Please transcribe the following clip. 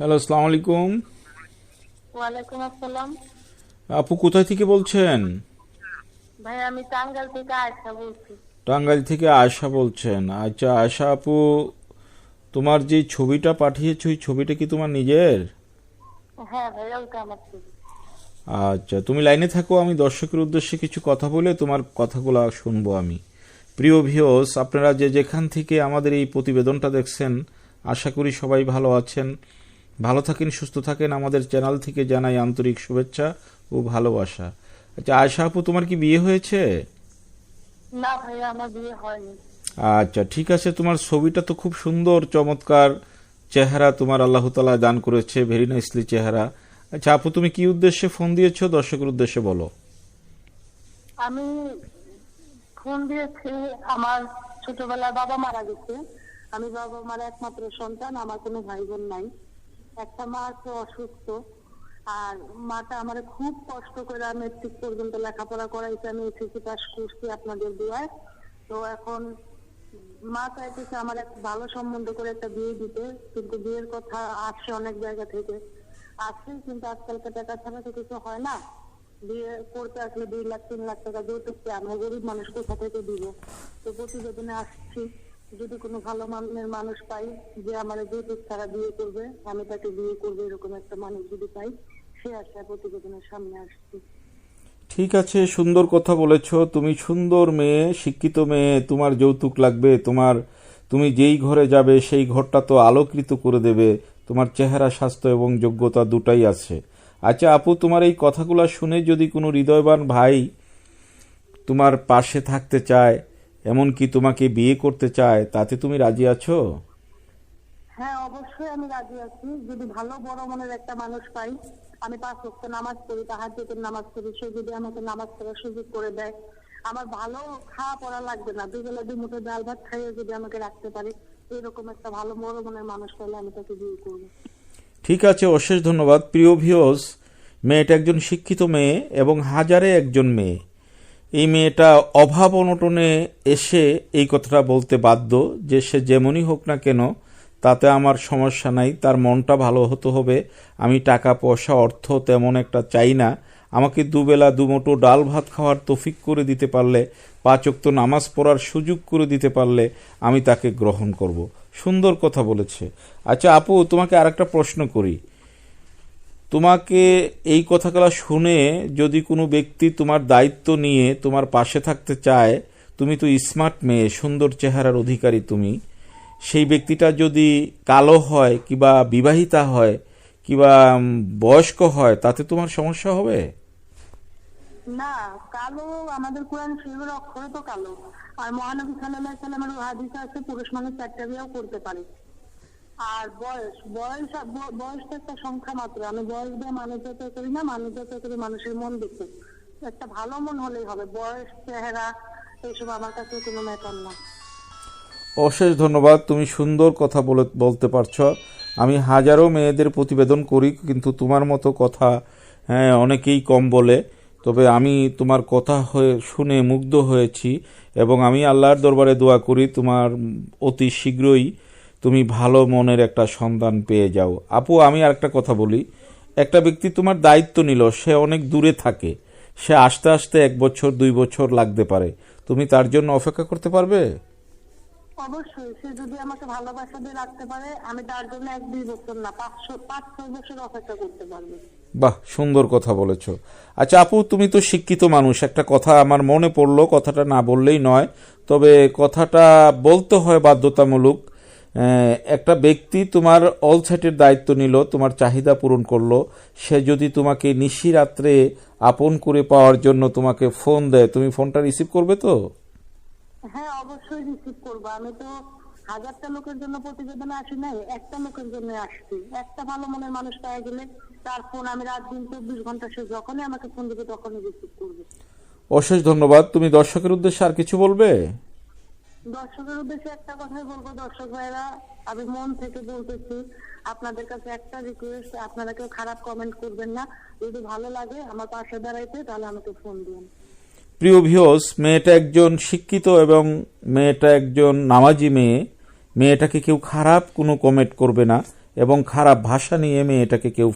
Hello আসসালামু আলাইকুম ওয়ালাইকুম আসসালাম। আপু কোথায় থেকে বলছেন? ভাই আমি টাঙ্গাল থেকে আয়সা বলছি। টাঙ্গাইল থেকে আয়শা বলছেন। আচ্ছা আয়শা আপু তোমার যে ছবিটা পাঠিয়েছো ওই ছবিটা কি তোমার নিজের? হ্যাঁ ভাই ওইটা আমার ছবি। আচ্ছা তুমি লাইনে থাকো আমি দর্শকের উদ্দেশ্যে কিছু কথা বলে তোমার কথাগুলো শুনব আমি। প্রিয় ভিওস আপনারা যে যেখান থেকে আমাদের এই প্রতিবেদনটা দেখছেন আশা করি সবাই ভালো আছেন। ভালো থাকেন সুস্থ থাকেন। আমাদের চ্যানেল থেকে জানাই আন্তরিক শুভেচ্ছা ও ভালোবাসা। আচ্ছা আয়শা আপু তোমার কি বিয়ে হয়েছে? না ভাই আমার বিয়ে হয়নি। আচ্ছা ঠিক আছে। তোমার ছবিটা তো খুব সুন্দর চমৎকার চেহারা তোমার আল্লাহ তালা দান করেছে ভেরি নাইসলি চেহারা। আচ্ছা আপু তুমি কি উদ্দেশ্যে ফোন দিয়েছ? দর্শকের উদ্দেশ্যে বলো। আমি ফোন দিয়েছি আমার ছোটবেলায় বাবা মারা গেছে। আমি বাবা মার একমাত্র সন্তান আমার কোনো ভাই বোন নাই। একটা মা আছে অসুস্থ, আর মাটা আমার খুব কষ্ট করে মেট্রিক পর্যন্ত লেখাপড়া করাইছে, আমি এসএসসি পাস করছি আপনাদের দুয়ায়। তো এখন মা চাইতেছে আমার এক ভালো সম্বন্ধ করে একটা বিয়ে দিতে, কিন্তু বিয়ের কথা আসছে অনেক জায়গা থেকে। আসছে, কিন্তু আজকালকার টাকা ছাড়া তো কিছু হয় না। বিয়ে করতে আসলে দুই লাখ, তিন লাখ টাকা যৌতুক আমরা গরিব মানুষ কোথা থেকে দিব? তো প্রতিবেদনে আসছি। যদি কোনো ভালো মানের মানুষ পাই যে আমার যৌতুক ছাড়া বিয়ে করবে, আমি তাকে বিয়ে করব এরকম একটা মানুষ যদি পাই, সে আশায় প্রতিবেদনের সামনে আসছি। ঠিক আছে, সুন্দর কথা বলেছ। তুমি সুন্দর মেয়ে, শিক্ষিত মেয়ে, তোমার যৌতুক লাগবে, তোমার, তুমি যেই ঘরে যাবে, সেই ঘরটা তো আলোকৃত করে দেবে। তোমার চেহারা, স্বাস্থ্য এবং যোগ্যতা দুটাই আছে। আচ্ছা আপু, তোমার এই কথাগুলো শুনে যদি কোনো হৃদয়বান ভাই তোমার পাশে থাকতে চায় এমনকি তোমাকে বিয়ে করতে চায় তাতে তুমি রাজি আছো? হ্যাঁ অবশ্যই আমি রাজি আছি। যদি ভালো বড় মনের একটা মানুষ পাই আমি পাঁচ ওয়াক্ত নামাজ পড়ি তাহাজ্জুদের নামাজ পড়ি। সে যদি আমাকে নামাজ পড়ার সুযোগ করে দেয় আমার ভালো খাওয়া পড়া লাগবে না। দুবেলা দুই মুঠো ডাল ভাত খাইয়ে যদি আমাকে রাখতে পারে এরকম একটা ভালো বড় মনের মানুষ পেলে আমি তাকে বিয়ে করব। ঠিক আছে অশেষ ধন্যবাদ। প্রিয় ভিওস মেয়েটা একজন শিক্ষিত মেয়ে এবং হাজারে একজন মেয়ে। এই মেয়েটা অভাব অনটনে এসে এই কথাটা বলতে বাধ্য যে সে যেমনই হোক না কেন, তাতে আমার সমস্যা নাই, তার মনটা ভালো হতে হবে, আমি টাকা, পয়সা, অর্থ তেমন একটা চাই না। আমাকে দুবেলা দুমুঠো ডাল ভাত খাওয়ার তফিক করে দিতে পারলে পাঁচক্ত নামাজ পড়ার সুযোগ করে দিতে পারলে আমি তাকে গ্রহণ করব। সুন্দর কথা বলেছে। আচ্ছা আপু, তোমাকে আরেকটা প্রশ্ন করি। তোমাকে এই কথাগুলো শুনে যদি কোনো ব্যক্তি তোমার দায়িত্ব নিয়ে তোমার পাশে থাকতে চায়, তুমি তো স্মার্ট মেয়ে, সুন্দর চেহারার অধিকারী তুমি। সেই ব্যক্তিটা যদি কালো হয় কিবা বিবাহিতা হয়, কিবা বয়স্ক হয়, তাতে তোমার সমস্যা হবে? না, কালো আমাদের কোরআন শরীফের অক্ষরে তো কালো। আর মহানবী সাল্লাহ সাল্লামের হাদিস আছে, পুরুষ মানুষ চারটা বিয়েও করতে পারে। আর বয়স বয়স বয়স তো একটা সংখ্যা মাত্র। আমি বয়স দিয়ে মানুষ যত করি না, মানুষ যত করি মানুষের মন দেখে। একটা ভালো মন হলেই হবে। বয়স, চেহারা এইসব আমার কাছে কোনো ম্যাটার না। অশেষ ধন্যবাদ। তুমি সুন্দর কথা বলে, বলতে পারছ। আমি হাজারো মেয়েদের প্রতিবেদন করি, কিন্তু তোমার মতো কথা হ্যাঁ অনেকেই কম বলে। তবে আমি তোমার কথা হয়ে, শুনে মুগ্ধ হয়েছি এবং আমি আল্লাহর দরবারে দোয়া করি, তোমার অতি শীঘ্রই তুমি ভালো মনের একটা সন্ধান পেয়ে যাও। আপু আমি আর একটা কথা বলি। একটা ব্যক্তি তোমার দায়িত্ব নিল সে অনেক দূরে থাকে। সে আস্তে আস্তে এক বছর দুই বছর লাগতে পারে। তুমি তার জন্য অপেক্ষা করতে পারবে? অবশ্যই সে যদি আমাকে ভালোবাসা দিয়ে রাখতে পারে আমি তার জন্য এক দুই বছর না পাঁচশো পাঁচ ছয় বছর অপেক্ষা করতে পারব। বাহ সুন্দর কথা বলেছ। আচ্ছা আপু তুমি তো শিক্ষিত মানুষ। একটা কথা আমার মনে পড়ল কথাটা না বললেই নয়। তবে কথাটা বলতে হয় বাধ্যতামূলক। একটা ব্যক্তি তোমার অল সাইটের দায়িত্ব নিল তোমার চাহিদা পূরণ করল সে যদি তোমাকে নিশি রাত্রে আপন করে পাওয়ার জন্য তোমাকে ফোন দেয় তুমি ফোনটা রিসিভ করবে তো? হ্যাঁ অবশ্যই রিসিভ করব। আমি তো হাজারটা লোকের জন্য প্রতিবেদনে আসি নাই একটা লোকের জন্য আসছি। একটা ভালো মনের মানুষ পাওয়া গেলে তার ফোন আমি রাত দিন চব্বিশ ঘণ্টা সে যখনই আমাকে ফোন দেবে তখনই রিসিভ করবে। অশেষ ধন্যবাদ। তুমি দর্শকের উদ্দেশ্যে আর কিছু বলবে? দর্শকের উদ্দেশ্যে একটা কথাই বলব, দর্শক ভাইরা আমি মন থেকে বলতেছি, আপনাদের কাছে একটা রিকোয়েস্ট আপনারা কেউ খারাপ কমেন্ট করবেন না। যদি ভালো লাগে আমার পাশে দাঁড়াইতে, তাহলে আমাকে ফোন দিন। প্রিয় ভিওস মেয়েটা একজন শিক্ষিত এবং মেয়েটা একজন নামাজি মেয়ে। মেয়েটাকে কেউ খারাপ কোনো কমেন্ট করবে না এবং খারাপ ভাষা নিয়ে মেয়েটাকে কেউ